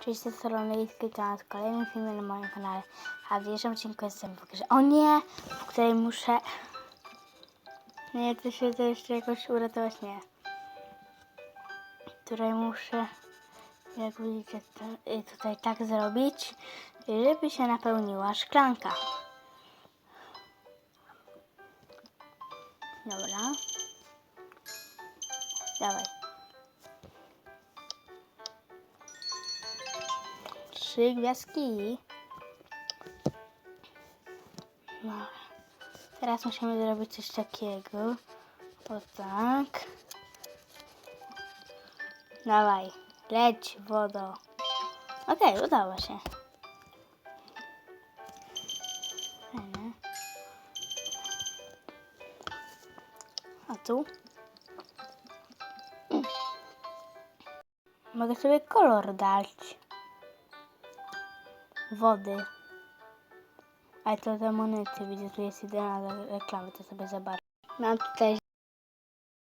Cześć, z tej strony Litki, to nas kolejny film na moim kanale. A w dzisiejszym odcinku jestem w grze O nie! W której muszę... Nie, to się to jeszcze jakoś uratować, nie. W której muszę, jak widzicie, y, tutaj tak zrobić, żeby się napełniła szklanka. Dobra. Dawaj. Trzy gwiazdki. No. Teraz musimy zrobić coś takiego. O tak. Dawaj, leć wodo. Okej, udało się. Fajne. A tu? Mogę sobie kolor dać wody. Ale to za monety, widzę, tu jest jedyna reklama, to sobie zobaczę. Mam tutaj